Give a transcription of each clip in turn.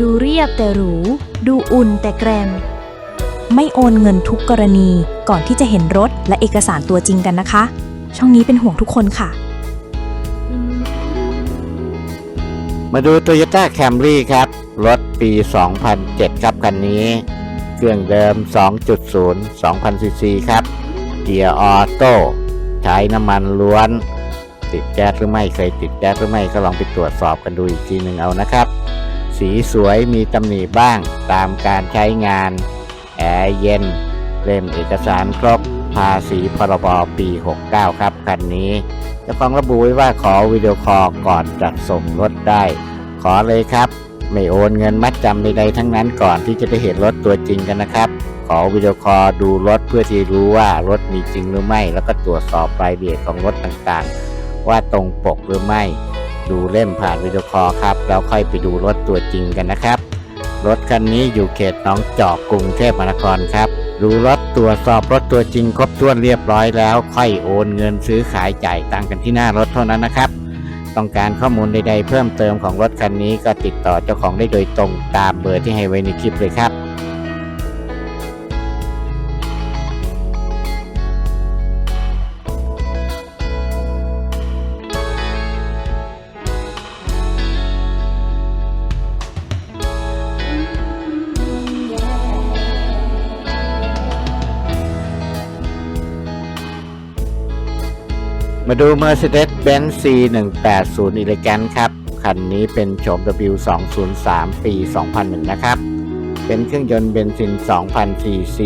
ดูเรียบแต่หรู ดูอุ่นแต่แกรม ไม่โอนเงินทุกกรณีก่อนที่จะเห็นรถและเอกสารตัวจริงกันนะคะ ช่องนี้เป็นห่วงทุกคนค่ะ มาดู Toyota Camry ครับ รถปี 2007 ครับคันนี้ เครื่องเดิม 2.0 2,000ซีซีครับ เกียร์ออโต้ใช้น้ำมันล้วน ติดแก๊สหรือไม่เคยติดแก๊สหรือไม่ก็ลองไปตรวจสอบกันดูอีกทีหนึ่งเอานะครับ สีสวยมีตำหนิบ้างตามการใช้งาน แอร์เย็น เล่มเอกสารครบภาษีพรบปี 69 ครับคันนี้จ้าของระบุไว้ว่าขอวิดีโอคอลก่อนจัดส่งรถได้ ขอเลยครับ ไม่โอนเงินมัดจำใดๆทั้งนั้นก่อนที่จะได้เห็นรถตัวจริงกันนะครับ ขอวิดีโอคอลดูรถเพื่อที่รู้ว่ารถมีจริงหรือไม่ แล้วก็ตรวจสอบรายละเอียดของรถต่างๆ ว่าตรงปกหรือไม่ ดูเล่มผ่านวิดีโอคอลครับ แล้วค่อยไปดูรถตัวจริงกันนะครับ รถคันนี้อยู่เขตหน้องจอกกรุงเทพมหานครครับ ดูรถตรวจสอบรถตัวจริงครบถ้วนเรียบร้อยแล้ว ค่อยโอนเงินซื้อขายจ่ายตังกันที่หน้ารถเท่านั้นนะครับ ต้องการข้อมูลใดๆ เพิ่มเติมของรถคันนี้ก็ติดต่อเจ้าของได้โดยตรงตามเบอร์ที่ให้ไว้ในคลิปเลยครับ มาดู Mercedes-Benz C180 Elegant ครับ คันนี้เป็นโฉม W203 ปี 2001 นะครับ เป็นเครื่องยนต์เบนซิน 2,000 cc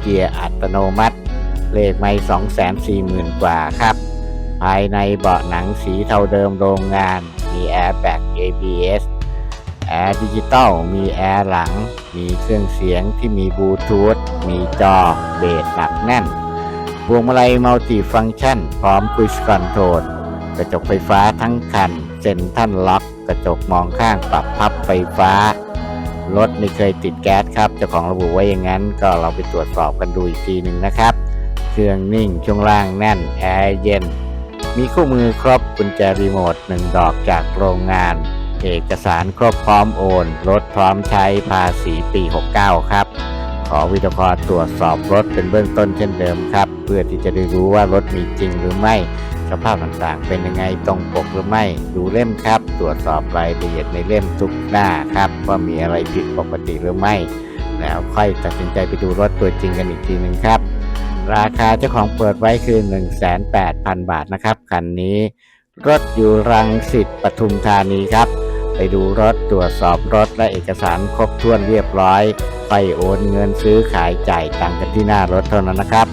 เกียร์อัตโนมัติ เลขไม่240,000 กว่าครับ ภายในเบาะหนังสีเทาเดิมโรงงาน มีแอร์แบ็ก ABS แอร์ดิจิตอล มีแอร์หลัง มีเครื่องเสียงที่มีบลูทูธ มีจอ เบสหนักแน่น พวงมาลัยมัลติฟังชัน พร้อมคุชคอนโทรลกระจกไฟฟ้าทั้งคัน เซ็นทรัลล็อก กระจกมองข้างปรับพับไฟฟ้า รถไม่เคยติดแก๊สครับ เจ้าของระบุไว้อย่างนั้น ก็เราไปตรวจสอบกันดูอีกทีหนึ่งนะครับ เครื่องนิ่ง ช่วงล่างแน่น แอร์เย็น มีคู่มือครบกุญแจรีโมทหนึ่งดอกจากโรงงาน เอกสารครบพร้อมโอน รถพร้อมใช้ภาษีปี 69 ครับ ขอวิดีโอคอลตรวจสอบรถเป็นเบื้องต้นเช่นเดิมครับ เพื่อที่จะได้รู้ว่ารถมีจริงหรือไม่สภาพต่างๆ เป็นยังไงตรงปกหรือไม่ ดูเล่มครับ ตรวจสอบรายละเอียดในเล่มทุกหน้าครับ ว่ามีอะไรผิดปกติหรือไม่ แล้วค่อยตัดสินใจไปดูรถตัวจริงกันอีกทีหนึ่งครับ ราคาเจ้าของเปิดไว้คือ 1,800,000 บาทนะครับคันนี้ รถอยู่รังสิตปทุมธานีครับ ไปดูรถตรวจสอบรถและเอกสารครบถ้วนเรียบร้อย ไปโอนเงินซื้อขายจ่ายตังกันที่หน้ารถเท่านั้นนะครับ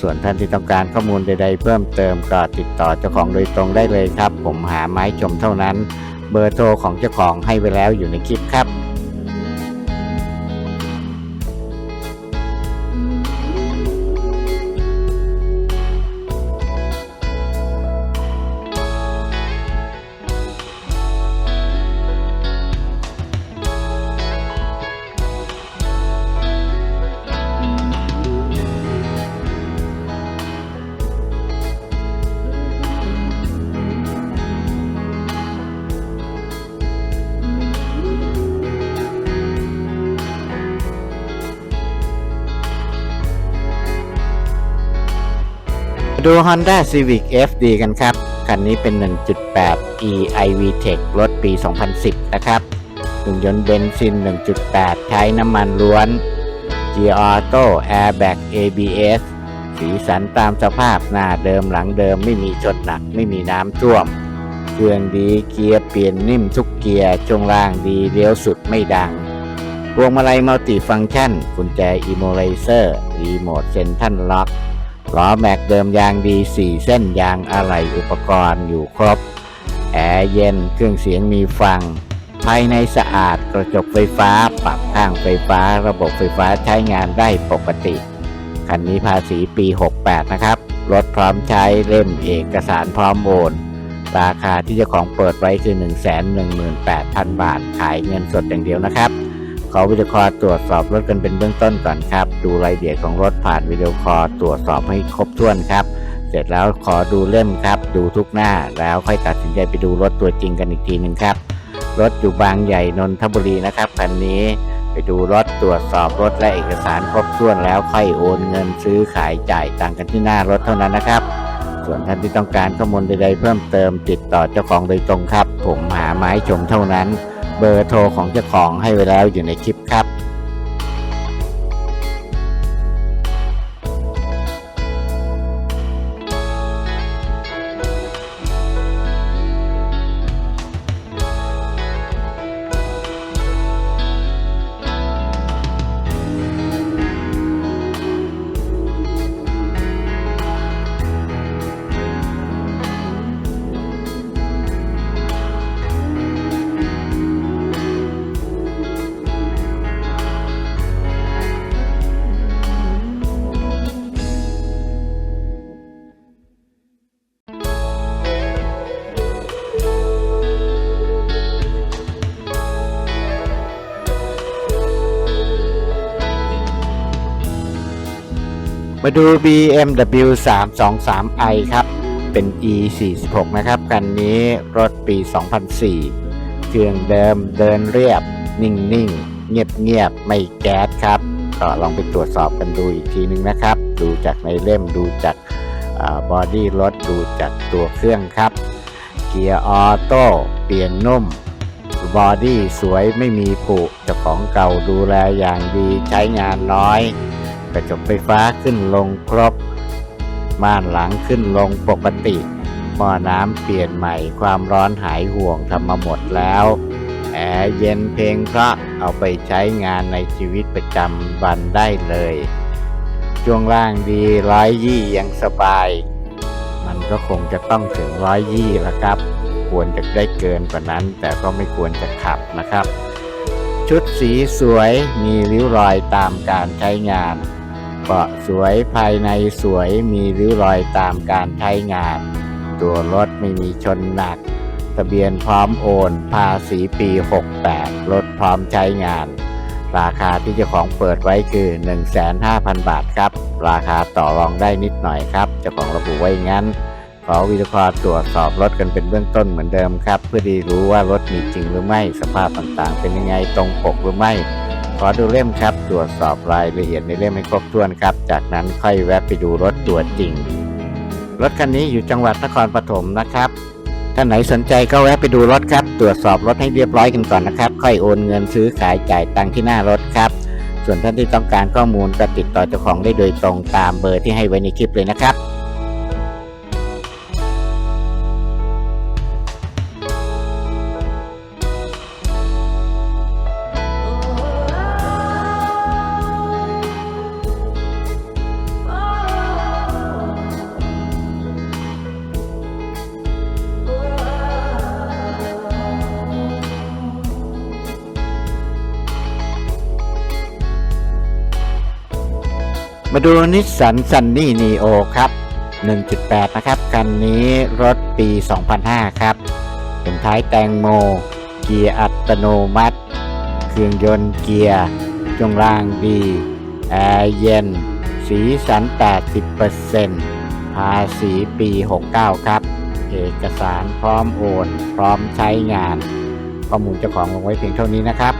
ส่วนท่านที่ต้องการข้อมูลใด ๆ เพิ่มเติมก็ติดต่อเจ้าของโดยตรงได้เลยครับ ผมหาไม้ชมเท่านั้น เบอร์โทรของเจ้าของให้ไว้แล้วอยู่ในคลิปครับ ดู Honda Civic FD กันครับ คันนี้เป็น 1.8 e iV Tech รถปี 2010 นะครับเครื่องยนต์เบนซิน 1.8 ใช้น้ำมันล้วน G Auto Airbag ABS สีสันตามสภาพหน้าเดิมหลังเดิมไม่มีชนหนักไม่มีน้ำท่วม เครื่องดีเกียร์เปลี่ยนนิ่มทุกเกียร์ช่วงล่างดีเลี้ยวสุดไม่ดังพวงมาลัยมัลติฟัง c t ชันกุญแจอิโมไลเซอร์รีโมทเซนทันล็อก ล้อแม็กเดิมยางดี 4 เส้นยางอะไหล่อุปกรณ์อยู่ครบ แอร์เย็นเครื่องเสียงมีฟัง ภายในสะอาดกระจกไฟฟ้า ปรับข้างไฟฟ้า ระบบไฟฟ้าใช้งานได้ปกติ คันนี้ภาษีปี 68 นะครับ รถพร้อมใช้เล่มเอกสารพร้อมโอนราคาที่เจ้าของเปิดไว้คือ 118,000 บาท ขายเงินสดอย่างเดียวนะครับ ขอวิดีโอคอลตรวจสอบรถกันเป็นเบื้องต้นก่อนครับ ดูรายละเอียดของรถผ่านวิดีโอคอลตรวจสอบให้ครบถ้วนครับ เสร็จแล้วขอดูเล่มครับ ดูทุกหน้าแล้วค่อยตัดสินใจไปดูรถตัวจริงกันอีกทีหนึ่งครับ รถอยู่บางใหญ่นนทบุรีนะครับคันนี้ไปดูรถตรวจสอบรถและเอกสารครบถ้วนแล้วค่อยโอนเงินซื้อขายจ่ายตังกันที่หน้ารถเท่านั้นนะครับ ส่วนท่านที่ต้องการข้อมูลใดๆเพิ่มเติมติดต่อเจ้าของโดยตรงครับ ผมหาไม้ชมเท่านั้น เบอร์โทรของเจ้าของให้ไว้แล้วอยู่ในคลิปครับ มาดู BMW 323i ครับ เป็น E 4 6 นะครับ คันนี้รถปี 2004 เครื่องเดิมเดินเรียบ นิ่งๆเงียบๆไม่แก๊สครับ ก็ลองไปตรวจสอบกันดูอีกทีนึงนะครับ ดูจากในเล่มดูจากบอดี้รถดูจากตัวเครื่องครับ เกียร์ออโต้เปลี่ยนนุ่มบอดี้สวยไม่มีผุเจ้าของเก่าดูแลอย่างดีใช้งานน้อย กระจกไฟฟ้าขึ้นลงครบม่านหลังขึ้นลงปกติหม้อน้ำเปลี่ยนใหม่ความร้อนหายห่วงทำมาหมดแล้วแอร์เย็นเพลงเพราะเอาไปใช้งานในชีวิตประจำวันได้เลยช่วงล่างดีร้อยยี่ยังสบาย มันก็คงจะต้องถึงร้อยยี่ละครับ ควรจะได้เกินกว่านั้น แต่ก็ไม่ควรจะขับนะครับ ชุดสีสวยมีริ้วรอยตามการใช้งาน เบาะสวยภายในสวยมีริ้วรอยตามการใช้งาน ตัวรถไม่มีชนหนัก ทะเบียนพร้อมโอนภาษีปี 68 รถพร้อมใช้งาน ราคาที่เจ้าของเปิดไว้คือ 1,500,000 บาทครับ ราคาต่อรองได้นิดหน่อยครับเจ้าของระบุไว้งั้นขอวิดีโอตรวจสอบรถกันเป็นเบื้องต้นเหมือนเดิมครับ เพื่อดีรู้ว่ารถมีจริงหรือไม่สภาพต่างๆ เป็นยังไงตรงปกหรือไม่ ขอดูเล่มครับ ตรวจสอบรายละเอียดในเล่มให้ครบถ้วนครับ จากนั้นค่อยแวะไปดูรถตัวจริง รถคันนี้อยู่จังหวัดนครปฐมนะครับท่านไหนสนใจก็แวะไปดูรถครับ ตรวจสอบรถให้เรียบร้อยกันก่อนนะครับ ค่อยโอนเงินซื้อขายจ่ายตังค์ที่หน้ารถครับ ส่วนท่านที่ต้องการข้อมูลก็ติดต่อเจ้าของได้โดยตรงตามเบอร์ที่ให้ไว้ในคลิปเลยนะครับ มาดูนิสสันซันนี่นีโอครับ 1.8 นะครับ คันนี้รถปี 2005 ครับ เป็นท้ายแตงโม เกียร์อัตโนมัติ เครื่องยนต์เกียร์ช่วงล่างดี แอร์เย็น สีสัน 80%ภาษีปี 69 ครับ เอกสารพร้อมโอน พร้อมใช้งาน ข้อมูลเจ้าของลงไว้เพียงเท่านี้นะครับ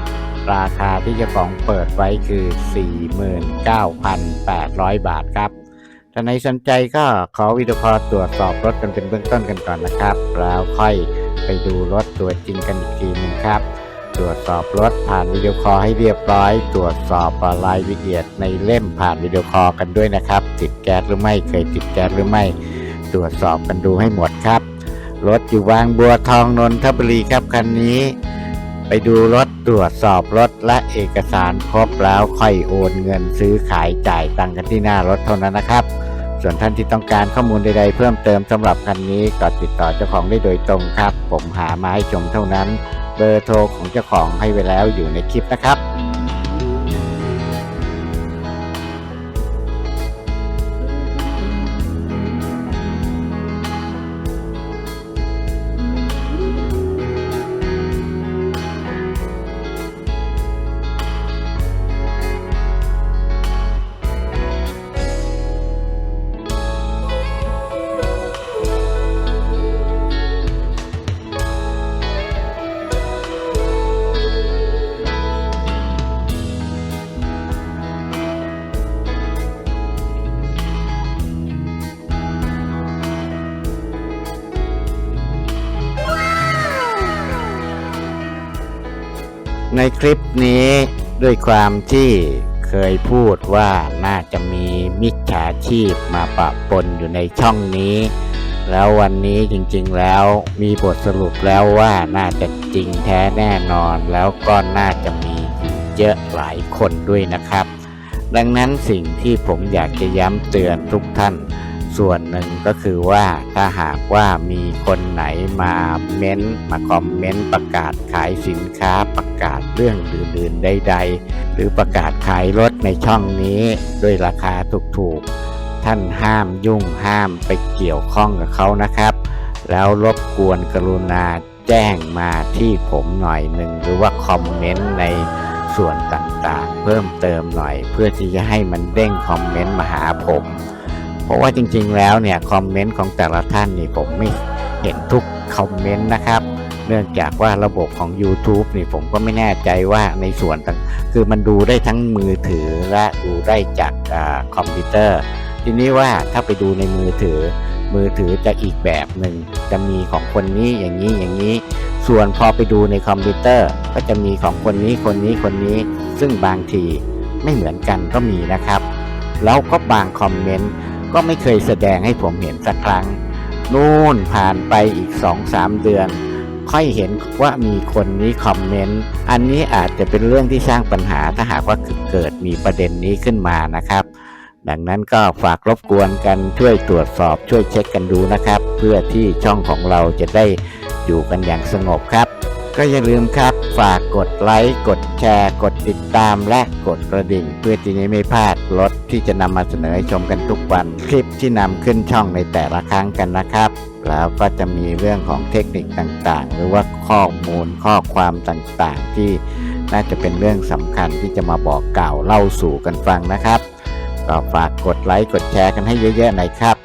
ราคาที่เจ้าของเปิดไว้คือ 49,800 บาทครับ ถ้าในสนใจก็ขอวิดีโอคอลตรวจสอบรถกันเป็นเบื้องต้นกันก่อนนะครับ แล้วค่อยไปดูรถตัวจริงกันอีกทีหนึงครับ ตรวจสอบรถผ่านวิดีโอคอลให้เรียบร้อย ตรวจสอบรายละเอียดในเล่มผ่านวิดีโอคอลกันด้วยนะครับ ติดแก๊สหรือไม่เคยติดแก๊สหรือไม่ ตรวจสอบกันดูให้หมดครับรถอยู่บางบัวทองนนทบุรีครับคันนี้ ไปดูรถตรวจสอบรถและเอกสารครบแล้วค่อยโอนเงินซื้อขายจ่ายตังค์กันที่หน้ารถเท่านั้นนะครับ ส่วนท่านที่ต้องการข้อมูลใดๆ เพิ่มเติมสำหรับคันนี้ก็ติดต่อเจ้าของได้โดยตรงครับ ผมหามาให้ชมเท่านั้น เบอร์โทรของเจ้าของให้ไว้แล้วอยู่ในคลิปนะครับ ในคลิปนี้ด้วยความที่เคยพูดว่าน่าจะมีมิจฉาชีพมาปะปนอยู่ในช่องนี้ แล้ววันนี้จริงๆแล้วมีบทสรุปแล้วว่าน่าจะจริงแท้แน่นอน แล้วก็น่าจะมีอยู่เยอะหลายคนด้วยนะครับ ดังนั้นสิ่งที่ผมอยากจะย้ำเตือนทุกท่าน ส่วนหนึ่งก็คือว่าถ้าหากว่ามีคนไหนมาเม้นต์มาคอมเมนต์ประกาศขายสินค้าประกาศเรื่องอื่นๆใดๆ หรือประกาศขายรถในช่องนี้ด้วยราคาถูกๆ ท่านห้ามยุ่งห้ามไปเกี่ยวข้องกับเขานะครับ แล้วรบกวนกรุณาแจ้งมาที่ผมหน่อยหนึ่งหรือว่าคอมเมนต์ในส่วนต่างๆ เพิ่มเติมหน่อย เพื่อที่จะให้มันเด้งคอมเมนต์มาหาผม เพราะว่าจริงๆแล้วเนี่ยคอมเมนต์ของแต่ละท่านนี่ผมไม่เห็นทุกคอมเมนต์นะครับ เนื่องจากว่าระบบของ YouTube นี่ผมก็ไม่แน่ใจว่าในส่วนต่างคือมันดูได้ทั้งมือถือและดูได้จากอคอมพิวเตอร์ ทีนี้ว่าถ้าไปดูในมือถือ มือถือจะอีกแบบหนึ่งจะมีของคนนี้อย่างนี้อย่างนี้ ส่วนพอไปดูในคอมพิวเตอร์ ก็จะมีของคนนี้คนนี้คนนี้ ซึ่งบางทีไม่เหมือนกันก็มีนะครับ แล้วก็บางคอมเมนต์ ก็ไม่เคยแสดงให้ผมเห็นสักครั้ง นู่นผ่านไปอีก2-3เดือน ค่อยเห็นว่ามีคนนี้คอมเมนต์อันนี้อาจจะเป็นเรื่องที่สร้างปัญหาถ้าหากว่าเกิดมีประเด็นนี้ขึ้นมานะครับ ดังนั้นก็ฝากรบกวนกันช่วยตรวจสอบช่วยเช็คกันดูนะครับ เพื่อที่ช่องของเราจะได้อยู่กันอย่างสงบครับ ก็อย่าลืมครับ ฝากกดไลค์ กดแชร์ กดติดตามและกดกระดิ่ง เพื่อที่จะไม่พลาดรถที่จะนำมาเสนอให้ชมกันทุกวัน คลิปที่นำขึ้นช่องในแต่ละครั้งกันนะครับ แล้วก็จะมีเรื่องของเทคนิคต่างๆ หรือว่าข้อมูลข้อความต่างๆ ที่น่าจะเป็นเรื่องสำคัญที่จะมาบอกกล่าวเล่าสู่กันฟังนะครับก็ฝากกดไลค์กดแชร์กันให้เยอะๆหน่อยครับ